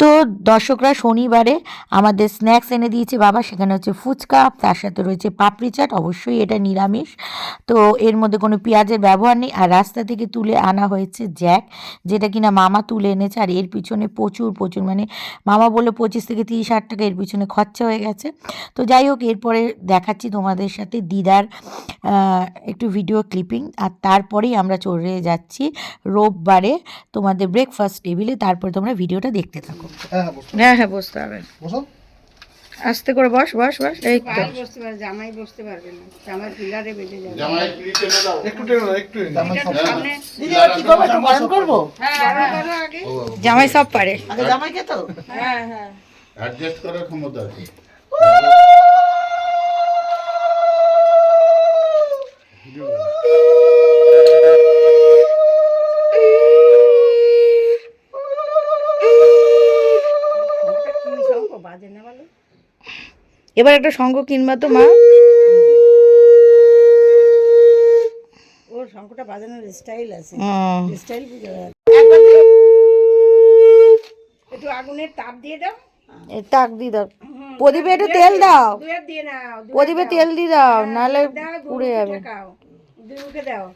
তো দর্শকরা শনিবারে আমাদের স্ন্যাক্স এনে দিয়েছে বাবা, সেখানে হচ্ছে ফুচকা, তার সাথে রয়েছে পাপড়ি চাট, অবশ্যই এটা নিরামিষ। তো এর মধ্যে কোনো পেঁয়াজের ব্যবহার নেই। আর রাস্তা থেকে তুলে আনা হয়েছে জ্যাক, যেটা কিনা মামা তুলে এনেছে। আর এর পিছনে প্রচুর প্রচুর মানে মামা বলল পঁচিশ থেকে তিরিশ হাজার টাকা এর পিছনে খরচা হয়ে গেছে। তো যাই হোক, এরপরে দেখাচ্ছি তোমাদের সাথে দিদার একটু ভিডিও ক্লিপিং আর তারপরেই আমরা চলে যাচ্ছি রোববারে তোমাদের ব্রেকফাস্ট টেবিলে তারপরে তোমরা ভিডিওটা দেখতে থাকো। হ্যাঁ হ্যাঁ হ্যাঁ হ্যাঁ বসতে হবে। বসো। আস্তে করে বস বস বস এই তো। বসতে পারবে জামাই বসতে পারবে না। জামাই পিলারে বেঁধে যাবে। টেনে দাও। একটু টেনে একটু জামাই সামনে। কি করব? একটু গরম করব? হ্যাঁ করো আগে। জামাই সব পারে। আগে জামাইকে তো। হ্যাঁ হ্যাঁ। অ্যাডজাস্ট করার ক্ষমতা আছে। এবার একটা সঙ্গ কিনবা তো মা। ওর শঙ্খটা বাজানোর স্টাইল আছে। স্টাইল বুঝে একটু আগুনের তাপ দিয়ে দাও। তাক দি দাও। প্রদীপে একটু তেল দাও। প্রদীপে তেল দিয়ে দাও নাহলে দু পুড়ে যাবে। দাও।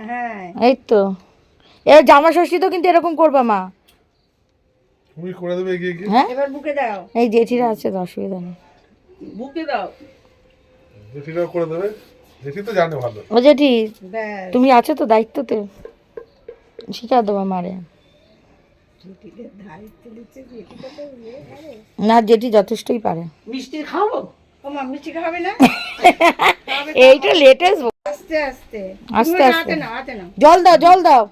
হ্যাঁ। এই তো। এবার জামা ষষ্ঠী তো কিন্তু এরকম করবা মা। তুমি করে দেবে এগিয়ে হ্যাঁ? এবার বুকে দাও। এই জেঠিরা আছে তো অসুবিধা নেই। বুকে দাও। জেঠিটাও করে দেবে। জেঠি তো জানে ভালো। ও জেঠি তুমি আছো তো দায়িত্বতে? শিখা দেবো মারে। না জেঠি যথেষ্টই পারে। মিষ্টি খাব? ও মা মিষ্টি খাবে না? এইটা লেটেস্ট আস্তে আস্তে। আস্তে আস্তে। জল দাও জল দাও।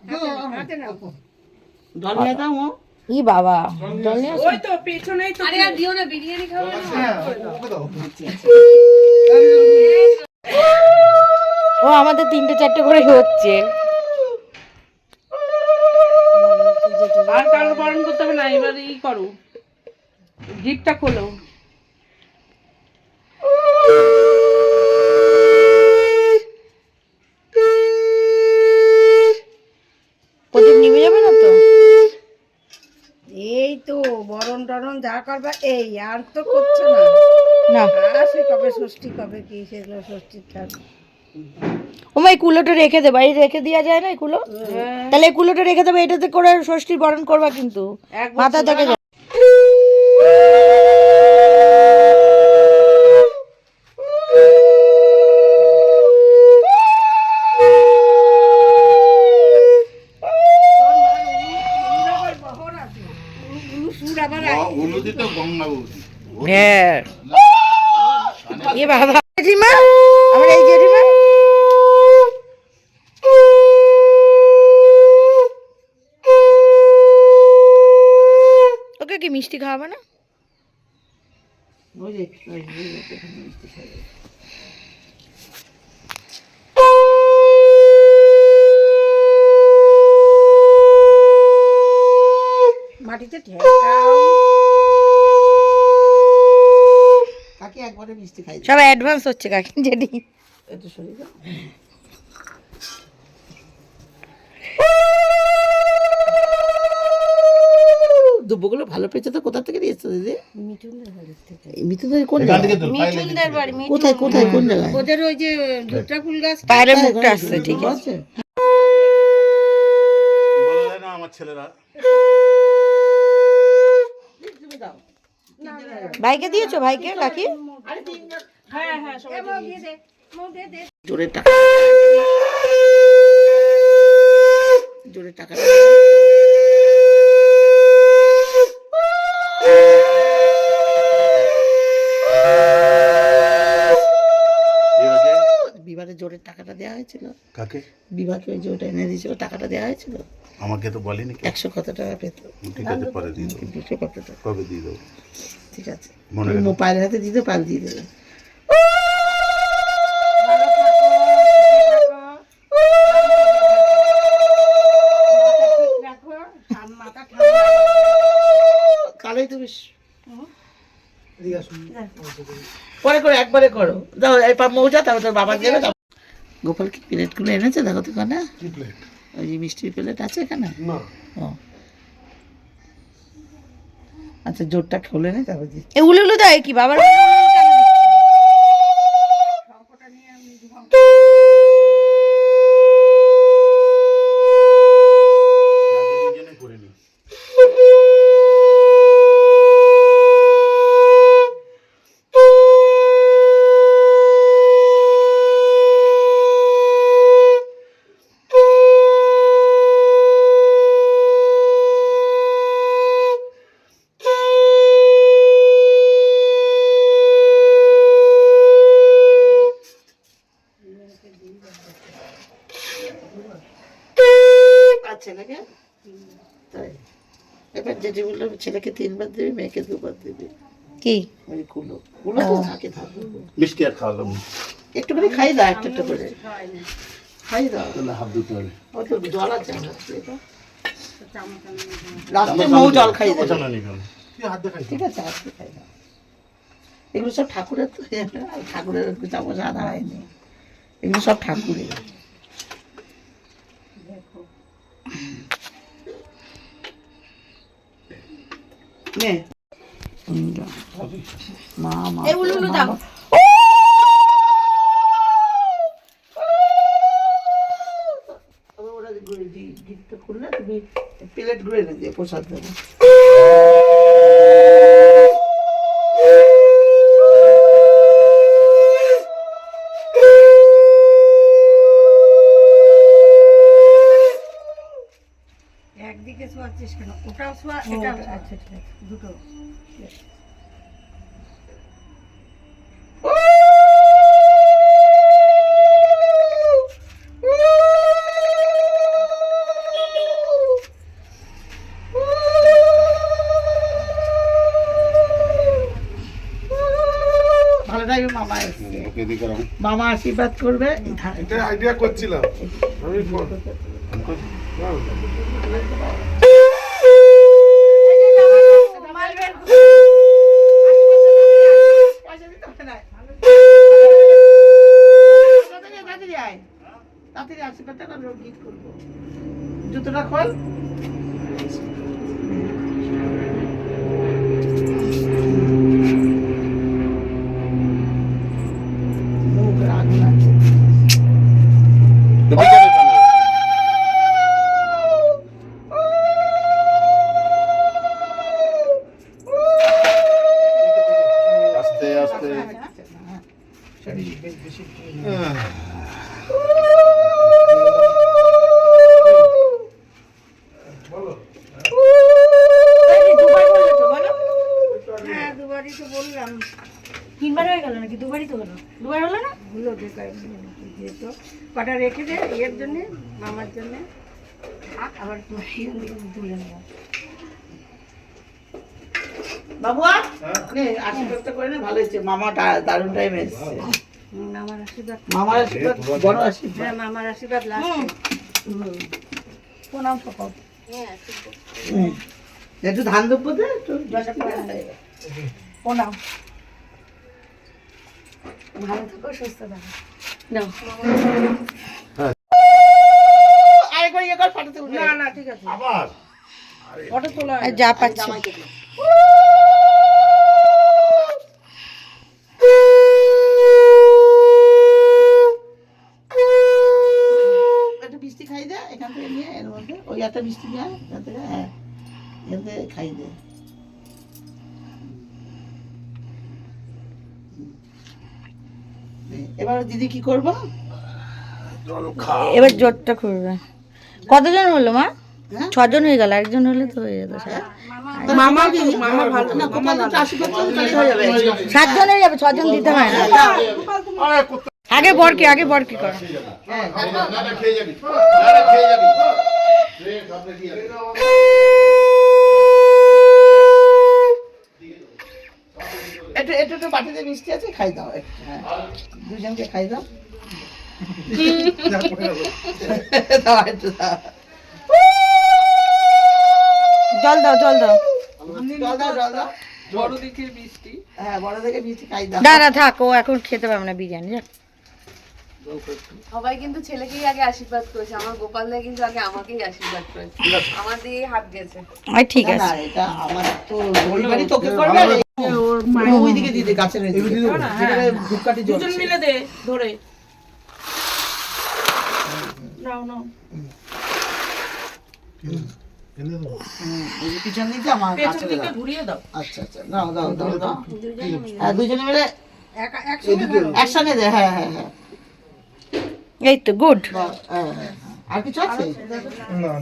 হাতে নাও জল দাও। ই বাবা। জল নিয়ে ওই তো পেছনেই তো আরে আর দিও না বিরিয়ানি খাবে হ্যাঁ ও আমাদের তিনটে চারটে করে হচ্ছে। আর কারও বরণ করতে হবে না এবার ই করো। জিপটা খোলো প্রদীপ নিভে যাবে না তো এই তো টরণ যা করবা এই আর তো করছ না। না। সে কবে ষষ্ঠী কবে কি সেগুলো ষষ্ঠীর থাক। ওমা এই কুলোটা রেখে দেবা এই রেখে দেওয়া যায় না এই কুলো? তাহলে এই কুলোটা রেখে দেবে এটাতে করে ষষ্ঠীর বরণ করবা কিন্তু। মাথা থেকে হ্যাঁ। এ বাবা। জেঠিমা। আমার এই জেঠিমা। ওকে কি মিষ্টি খাওয়াবে না? মিষ্টি খাবে। মাটিতে ঠেকাও কাকি একবারে মিষ্টি খাই সব অ্যাডভান্স হচ্ছে কাকি জেঠি একটু দাও দুব্বগুলো ভালো পেয়েছে তো কোথা থেকে দিয়েছ দিদি? মিঠুনদের কোন জায়গায়? বাড়ি কোথায় কোথায় কোন জায়গায়? ওদের ওই যে দুটা ফুল গাছ বাইরের মুখটা আসছে ঠিক আছে। আছে। বললে না আমার ছেলেরা। ভাইকে দিয়েছ? ভাইকে? কাকি? জোরে টাকা। জোরে টাকা। বিবাহের জোরের টাকাটা দেওয়া হয়েছিল। কাকে? বিবাহকে ওই ওটা এনে দিয়েছিল টাকাটা দেওয়া হয়েছিল। আমাকে তো বলেনি কে একশো কত টাকা পেত। ঠিক আছে পরে দিয়ে দেবো। দুশো কত টাকা। কবে দিয়ে দেবো? ঠিক আছে। মনে। মোবাইলের হাতে দিতে পাল দিয়ে দেবে। কালোই তুমি পরে করো একবারে করো। দাও এই পা মৌজা তারপর তোর বাবা দেবে তারপর- গোপাল কি প্লেটগুলো এনেছে? দেখো তো এখানে। ওই যে মিষ্টির প্লেট আছে এখানে? ও। আচ্ছা জোরটা খোলে নে তারপর এগুলো এ উলু উলু দেয় কি বাবার উলু উলু কেন দিচ্ছ? আগে দুজনে করে নি আর ছেলেকে তাই এবার যেটি বলল ছেলেকে তিনবার দেবে মেয়েকে দুবার দেবে। কি? ওই কুলো কুলো তো থাকে থাকবে মিষ্টি আর খাওয়ালাম একটুখানি খাই দাও একটা একটা করে। খাই দাও। তাহলে হাত ধুতে হবে। ও তো জল আছে লাস্টে মৌ জল খাই দাও পছন্দ নেই কেন কি হাত দেখাই ঠিক আছে আজকে খাই দাও। এগুলো সব ঠাকুরের তো ঠাকুরের চামচ আনা হয়নি। এগুলো সব ঠাকুরের। নে। মা মা ওরা ঘুরে দিই গিফটটা করলে তুমি প্লেট ঘুরে এনে দিয়ে প্রসাদ দেবো। একদিকে কেন? ওটাও শোয়া এটাও আচ্ছা ঠিক আছে। দুটো। ভালো লাগবে মামা আশীর্বাদ করবে। এটা আইডিয়া করছিলাম। আমি থাক, আবার তুলে নেব। বাবুয়া নে আশীর্বাদটা করে নে ভালো হয়েছে। মামা দারুণ টাইম এসছে। মামার আশীর্বাদ। মামার আশীর্বাদ বড় আশীর্বাদ। হ্যাঁ মামার আশীর্বাদ লাস্টে প্রণাম সকল। একটু ধান দেবো দে একটু প্রণাম। ভালো থাকো সুস্থ থাকো। কর ফটো তুলবে না না ঠিক আছে। আবার? ফটো তোলা যা পাচ্ছি। মিষ্টি খাই দে এখান থেকে নিয়ে এর মধ্যে। ওই একটা মিষ্টি নিয়ে আয়, এখান থেকে হ্যাঁ। এখান থেকে খাই দে। এবার দিদি কি করব? এবার জোরটা করবে। কতজন হলো মা? হ্যাঁ? ছজন হয়ে গেল একজন হলে তো হয়ে যেত। তো যাবে। সাতজন হয়ে যাবে ছজন দিতে হয় না। আগে বরকে আগে বরকে করো। একটু একটু একটু বাটিতে মিষ্টি আছে খাই দাও হ্যাঁ। দুজনকে খাই দাও। জল দাও জল দাও। জল দাও জল দাও। বড় দিকে মিষ্টি। হ্যাঁ বড় থেকে মিষ্টি খাই দাও। না না থাক ও এখন খেতে পারবে না বিরিয়ানি যাক। সবাই কিন্তু ছেলেকেই আগে আশীর্বাদ করেছে। আমার গোপাল দা কিন্তু আগে আমাকেই আশীর্বাদ করেছে। আমার দিয়ে হাত গেছে। আর ঠিক আছে। এটা আমার তো রবিবারই তোকে করবে। আর এই- ওইদিকে দিয়ে দে গাছের। যেখানে ধূপকাঠি দুজন মিলে দে ধরে। নাও পিছন দিকে আমার পেছন গাছের দিকে দাও। ঘুরিয়ে দাও আচ্ছা আচ্ছা দাও দাও দাও দাও হ্যাঁ দুজনে মিলে একসঙ্গে একসঙ্গে দে হ্যাঁ হ্যাঁ হ্যাঁ এই তো গুড হ্যাঁ, হ্যাঁ, হ্যাঁ। আর কিছু আছে না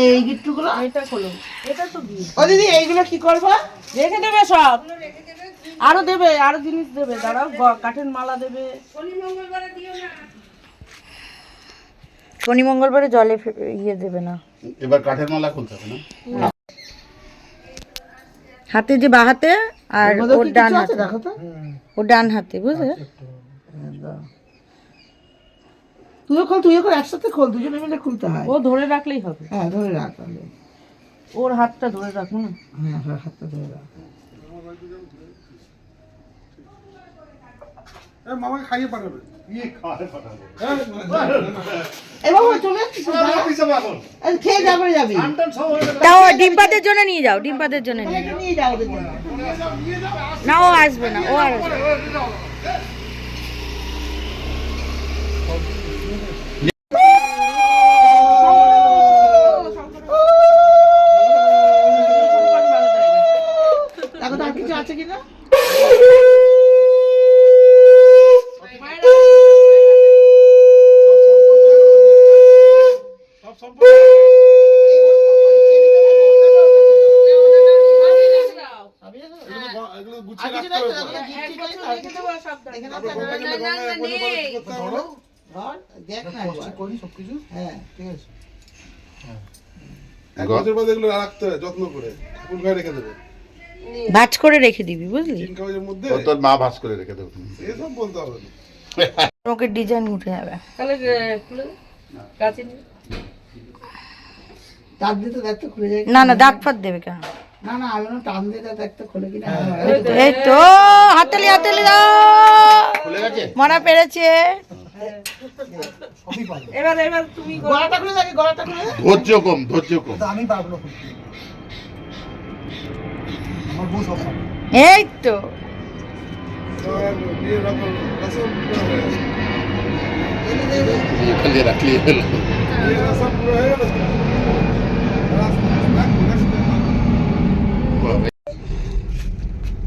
এই গিট্টুগুলো এটা খোলো এটা তো ও দিদি এইগুলো কি করব রেখে দেবে সব আরও দেবে আরও জিনিস দেবে দাঁড়াও কাঠের মালা দেবে। শনি মঙ্গলবারে জলে ইয়ে দেবে না। এবার কাঠের মালা খুলতে হবে না? হাতে যে বা হাতে আর ওর ডান হাতে। দেখো তো। ওর ডান হাতে বুঝলে? দাও। তুইও খোল তুইও খোল একসাথে খোল দুজনে মিলে খুলতে হয়। ও ধরে রাখলেই হবে। হ্যাঁ ধরে রাখ তাহলে। ওর হাতটা ধরে রাখো না? হ্যাঁ হ্যাঁ হাতটা ধরে রাখ। মামাকে খাইয়ে পাঠাবে ইয়ে তাও ডিম্পাদের জন্য নিয়ে যাও ডিম্পাদের জন্য নিয়ে যাও যাও। না ও আসবে না ও আর আসবে না। দেখো তো আর কিছু আছে কিনা সব সম্পূর্ণ এগুলো গুছিয়ে রাখতে হবে পরে। এখানে আছে, গঙ্গাজলে গঙ্গায় একবার করে কি করতে হবে? ধর, দেখ না একবার। হ্যাঁ ঠিক আছে। এক বছর বাদে এগুলো রাখতে হয় যত্ন করে। ফুল গায়ে রেখে দেবে। ভাজ করে রেখে দিবি বুঝলি? কাগজের মধ্যে? ও তোর মা ভাস করে রেখে দেবে। এসব বলতে হবে না। ওকে ডিজাইন উঠে যাবে। তাহলে খুলে দে। কাছে নিয়ে তার দিয়ে তো খুলে যায়। না না দাগ ফাত দেবে কেন? না না আমি বললাম টান দিয়ে দেখতে খুলে কিনা। এই তো হাতালি হাতালি দাও। খুলে গেছে? মনা পেরেছে। এবার এবার তুমি গলাটা খুলে দেখি গলাটা খুলে ধৈর্য কম ধৈর্য কম। এই তো বিয়ে রকম রসম পুরো হয়ে গেছে। এখানে রাখলি।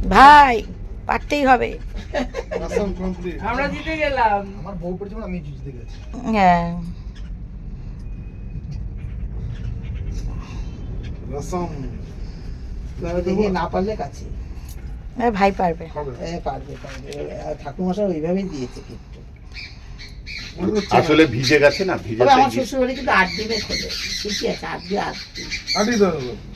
হলো পারতেই হবে। আমরা জিতে গেলাম। আমার বউ পড়ছে আমি রসম complete। জিতে গেছি। হ্যাঁ। রসম দেখি না পারলে কাছে। এ, ভাই পারবে। হবে। এ পারবে পারবে। আর ঠাকুমশাই ওইভাবেই দিয়েছে কিন্তু। মনে আসলে ভিজে গেছে না ভিজে আমার শ্বশুর বাড়ি কিন্তু আট দিনে খোলে। ঠিকই আছে আট দিন। আট দিন।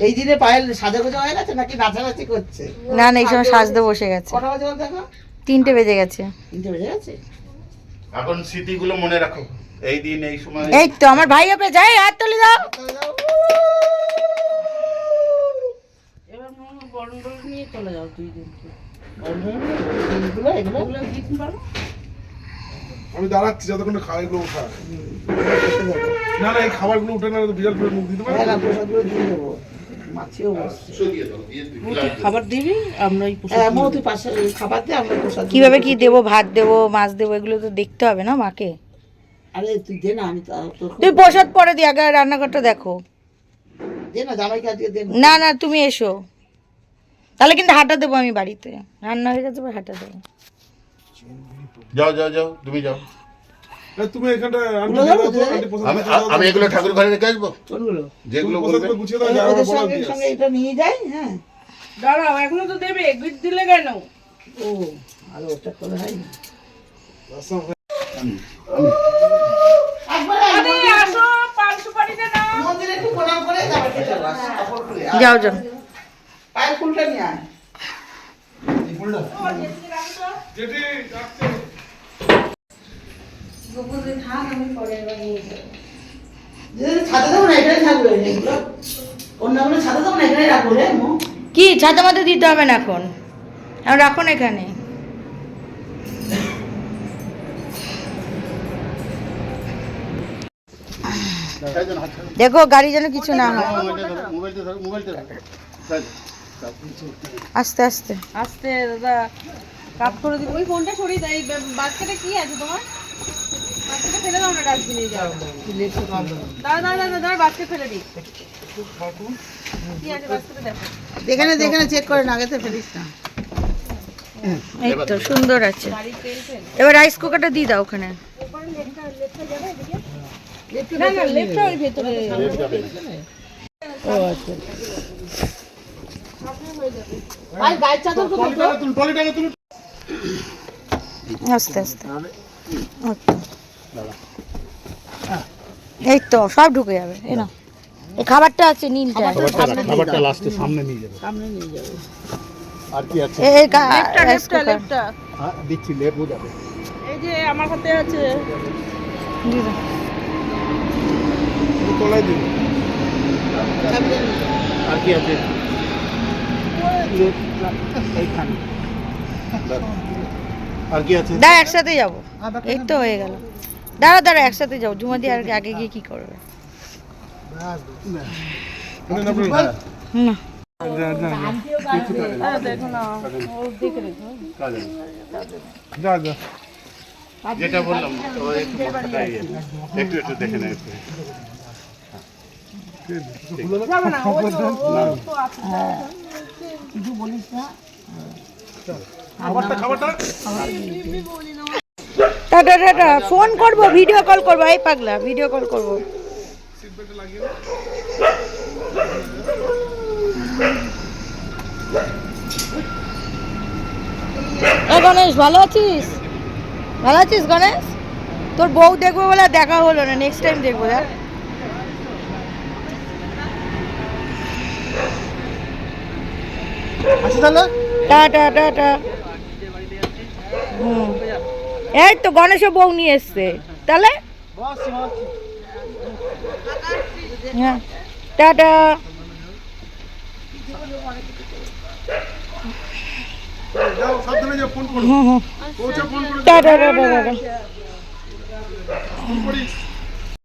এই দিনে পায়েল সাজা গোজা হয়ে গেছে নাকি নাচানাচি করছে? না না এই সময় সাজতে বসে গেছে। কটা বাজে দেখো? তিনটে বেজে গেছে। তিনটে বেজে গেছে? এখন স্মৃতিগুলো মনে রাখো। এই দিন এই সময় এই তো আমার ভাই হবে যাই হাত তুলে দাও। এবার মনে নিয়ে চলে যাও দুই দিন এগুলো এগুলো? ওগুলো পারো আমি দাঁড়াচ্ছি যতক্ষণ খাওয়া উঠা না না এই খাবারগুলো উঠে না বিড়াল ফিরে মুখ দিতে পারে হ্যাঁ না প্রসাদগুলো দিয়ে দেবো। মাছিও বসছে তুই খাবার দিবি? আমরা এই হ্যাঁ মৌ তুই পাশে খাবার দিয়ে আমরা প্রসাদ কীভাবে কি দেবো? ভাত দেবো মাছ দেবো এগুলো তো দেখতে হবে না মাকে? আরে তুই দে না আমি তুই প্রসাদ পরে দি আগে রান্নাঘরটা দেখো। দে না জামাইকে আজকে দে না। না না তুমি এসো। তাহলে কিন্তু হাঁটা দেবো আমি বাড়িতে। রান্না হয়ে গেছে হাঁটা দেবো। যাও যাও যাও তুমি যাও। তুমি এখানটা আমি এগুলো ঠাকুর ঘরে রেখে আসব? যেগুলো সঙ্গে এটা নিয়ে যাই? হ্যাঁ। দাঁড়াও এখনও তো দেবে গিট দিলে কেন? ও আর ওটা করে হয় না। রসম একবার আরে আসো পান সুপারিতে নাও। কি ছাতা মাথা দিতে হবে না এখন? রাখুন এখানে। দেখো গাড়ি যেন কিছু না হয়। আস্তে আস্তে। আস্তে দাদা কাপ করে দিবি। ওই ফোনটা সরিয়ে দেয় বাচ্চাটা কি আছে তোমার? বাচ্চাটা ফেলে দাও না ডাস্টবিনে যাও দাঁড়া দাঁড়া দাঁড়া দাঁড়া বাচ্চা ফেলে দিই। কি আছে বাচ্চাটা দেখো। চেক করে না আগে তো ফেলিস না। এই তো সুন্দর আছে। এবার রাইস কুকারটা দিয়ে দাও ওখানে। না না ভেতরে আস্তে আস্তে। আচ্ছা। এই তো সব ঢুকে যাবে এই না এই খাবারটা আছে নীলটা খাবারটা লাস্টে সামনে নিয়ে যাবে। সামনে নিয়ে যাবে। আর কি আছে? এই লেফটটা লেফটটা লেফটটা হ্যাঁ দিচ্ছি লেবু যাবে। এই যে আমার হাতে আছে। দিয়ে দাও। তলায় দিন আর কি আছে? এইখানে। আর কি আছে? দাঁড়া একসাথে যাব। এই তো হয়ে গেল। দাঁড়া দাঁড়া একসাথে যাব ঝুমাদি আর আগে গিয়ে কি করবে না যেটা বললাম একটু ইয়ে, একটু দেখে নেয় খাবারটা খাবারটা টাটা টাটা ফোন করব ভিডিও কল করব। এই পাগলা ভিডিও কল করব। গণেশ, ভালো আছিস? ভালো আছিস গণেশ? তোর বউ দেখব বলে দেখা হলো না নেক্সট টাইম দেখব দেখ তাহলে? টাটা টাটা হুম। এই তো গণেশ বউ নিয়ে এসছে। তাহলে? হ্যাঁ। টাটা। ফোন করে টাটা টাটা টাটা।